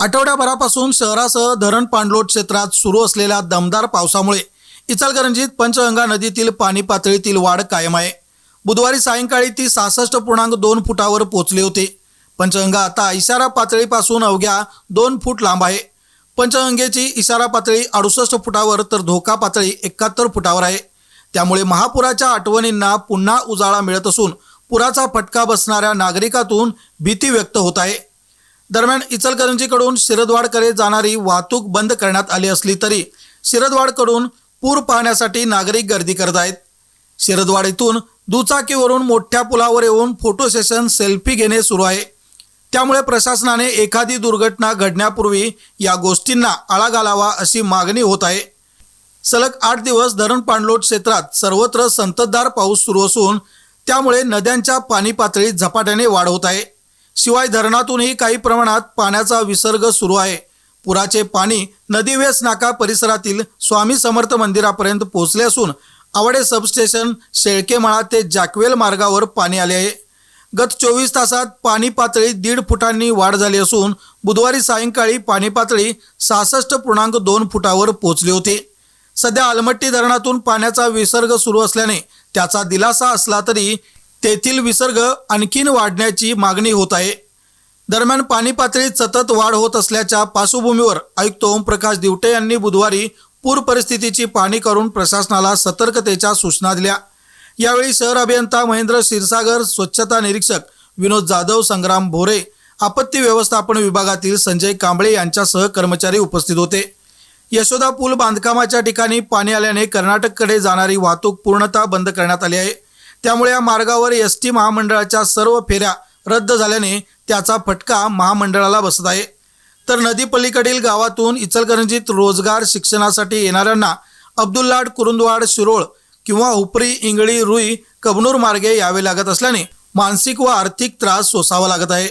आठवड्याभरापासून शहरासह धरण पाणलोट क्षेत्रात सुरू असलेल्या दमदार पावसामुळे इचलकरंजीत पंचगंगा नदीतील पाणी पातळीतील वाढ कायम आहे. बुधवारी सायंकाळी ती सहासष्ट पूर्णांक दोन फुटावर पोहोचली होती. पंचगंगा आता इशारा पातळीपासून अवघ्या दोन फूट लांब आहे. पंचगंगेची इशारा पातळी अडुसष्ट फुटावर तर धोका पातळी एकाहत्तर फुटावर आहे. त्यामुळे महापुराच्या आठवणींना पुन्हा उजाळा मिळत असून पुराचा फटका बसणाऱ्या नागरिकातून भीती व्यक्त होत आहे. दरम्यान इचलकरंजीकडून शिरदवाडकडे जाणारी वाहतूक बंद करण्यात आली असली तरी शिरदवाडकडून पूर पाहण्यासाठी नागरिक गर्दी करत आहेत. शिरदवाड इथून दुचाकीवरून मोठ्या पुलावर येऊन फोटो सेशन सेल्फी घेणे सुरू आहे. त्यामुळे प्रशासनाने एखादी दुर्घटना घडण्यापूर्वी या गोष्टींना आळा घालावा अशी मागणी होत आहे. सलग आठ दिवस धरण पाणलोट क्षेत्रात सर्वत्र संततधार पाऊस सुरू असून त्यामुळे नद्यांच्या पाणी पातळीत झपाट्याने वाढ होत आहे. शिवाय धरणातूनही काही प्रमाणात पाण्याचा विसर्ग सुरू आहे. पुराचे पाणी नदीवेस नाका परिसरातील स्वामी समर्थ मंदिरापर्यंत पोहोचले असून आवडे सबस्टेशन शेळकेमाळा ते जॅकवेल मार्गावर पाणी आले आहे. गत चोवीस तासात पाणी पातळी दीड फुटांनी वाढ झाली असून बुधवारी सायंकाळी पाणी पातळी सहासष्ट पूर्णांक दोन फुटावर पोहोचली होती. सध्या अलमट्टी धरणातून पाण्याचा विसर्ग सुरू असल्याने त्याचा दिलासा असला तरी तेथील विसर्ग आणखीन वाढण्याची मागणी होत आहे. दरम्यान पाणी पातळीत सतत वाढ होत असल्याच्या पार्श्वभूमीवर आयुक्त ओमप्रकाश दिवटे यांनी बुधवारी पूर परिस्थितीची पाहणी करून प्रशासनाला सतर्कतेच्या सूचना दिल्या. यावेळी शहर अभियंता महेंद्र क्षीरसागर स्वच्छता निरीक्षक विनोद जाधव संग्राम भोरे आपत्ती व्यवस्थापन विभागातील संजय कांबळे यांच्यासह कर्मचारी उपस्थित होते. यशोदा पूल बांधकामाच्या ठिकाणी पाणी आल्याने कर्नाटककडे जाणारी वाहतूक पूर्णतः बंद करण्यात आली आहे. त्यामुळे या मार्गावर एस टी महामंडळाच्या सर्व फेऱ्या रद्द झाल्याने त्याचा फटका महामंडळाला बसत आहे. तर नदीपल्लीकडील गावातून इचलकरंजीत रोजगार शिक्षणासाठी येणाऱ्यांना अब्दुल्लाड कुरुंदवाड शिरोळ किंवा उपरी इंगळी रुई कबनूर मार्गे यावे लागत असल्याने मानसिक व आर्थिक त्रास सोसावा लागत आहे.